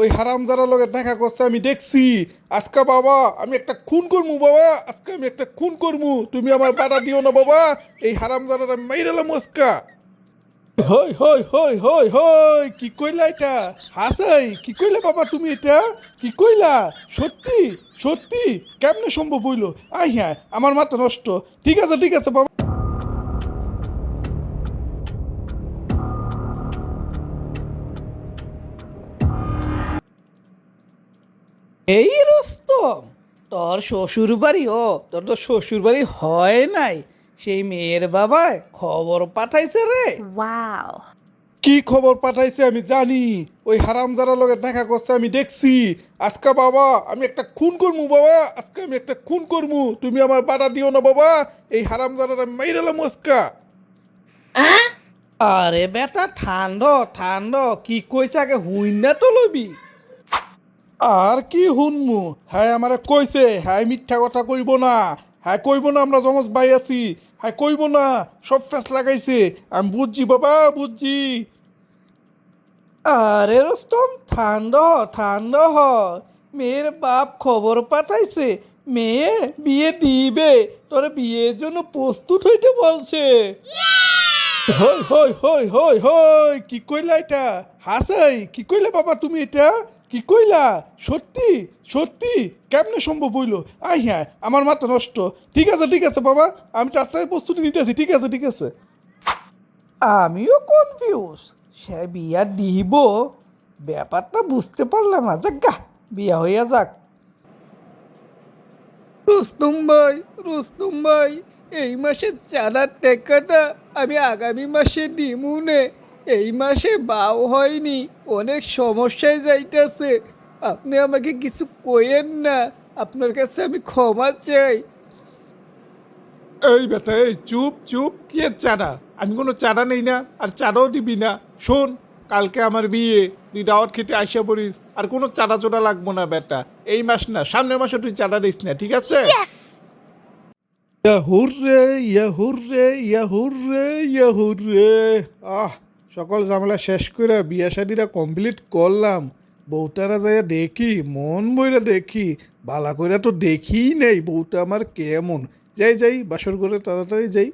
ওই হারাম যারা লগে দেখা করছে, আমি দেখছি। আজকে বাবা, আমি একটা খুন করমু বাবা, আজকে আমি একটা খুন করমু। তুমি আমার বাধা দিও না বাবা, এই হারাম যারা মাইরালাম আজকা। হই হই হই হই হই, কি কইলা এটা? হাসাই, কি কইলা বাবা তুমি এটা? কি কইলা? সত্যি সত্যি, কেমনে সম্ভব হইল? আই হ্যাঁ আমার মাথা নষ্ট। ঠিক আছে ঠিক আছে বাবা। এই রস্তম তোর শ্বশুর বাড়ি ও তোর তো শ্বশুর বাড়ি হয় নাই। সেই মেয়ের বাবায় খবর পাঠাইছে রে. কি খবর পাঠাইছে আমি জানি ওই হারাম যারা লগে দেখা করছে আমি দেখছি। আজকে বাবা আমি একটা খুন করমু বাবা আজকে আমি একটা খুন করমু। তুমি আমার বাধা দিও না বাবা এই হারাম যারা আমি মাইরালাম আজকা। আরে বেটা ঠান্ড ঠান্ড কি কইছে আগে হুইন না তো লবি আর কি হুনমু হ্যাঁ আমারে কইছে হ্যাঁ মিথ্যা কথা কইব না। হ্যাঁ কইব না আমরা জমজ ভাই আছি। হ্যাঁ কইব না সব ফেস লাগাইছে। আমি বুঝছি বাবা বুঝছি। আরে রস্তম ঠান্ড ঠান্ড হ। মেয়ের বাপ খবর পাঠাইছে মেয়ে বিয়ে দিবে। তোর বিয়ের জন্য প্রস্তুত হইতে বলছে। হই হই হই হই হই কি কইলা এটা? হাসাই কি কইলা বাবা তুমি এটা? কি কইলা? সত্যি? সত্যি? কেমনে সম্ভব হইল? আই হ্যাঁ আমার মাথা নষ্ট। ঠিক আছে ঠিক আছে, বাবা, আমি চারটায় প্রস্তুতি নিতেছি। ঠিক আছে ঠিক আছে। আমিও কনফিউজ সে বিয়া দিব। ব্যাপারটা বুঝতে পারলাম না। যাক গা, বিয়া হইয়া যাক। রুস্তুম ভাই রুস্তুম ভাই, এই মাসের চাঁদার টাকাটা আমি আগামী মাসে দিমুনে এই মাসে বাও হয়নি অনেক সমস্যায় যাইতেছে। আপনি আমাকে কিছু কইেন না আপনার কাছে আমি ক্ষমা চাই। এই বেটা এই চুপ চুপ কি চাঁদা? আমি কোনো চাঁদা নেই না আর চাঁদাও দিবি না। শোন কালকে আমার বিয়ে তুই দাওয়াত খেতে আসা পড়িস আর কোনো চাঁদা চোদা লাগবো না বেটা। এই মাস না সামনের মাসে তুই চাঁদা দিস না ঠিক আছে. ইয়াহুর রে ইয়াহুর রে ইয়াহুর রে ইয়াহুর রে আহ! সকল ঝামেলা শেষ করে বিয়া শাদিটা কমপ্লিট করলাম। বউটারা যাইয়া দেখি, মন বইরা দেখি, বালা কইরা তো দেখি নেই বউটা আমার কেমন। যাই যাই, বাসর ঘরে তাড়াতাড়ি যাই।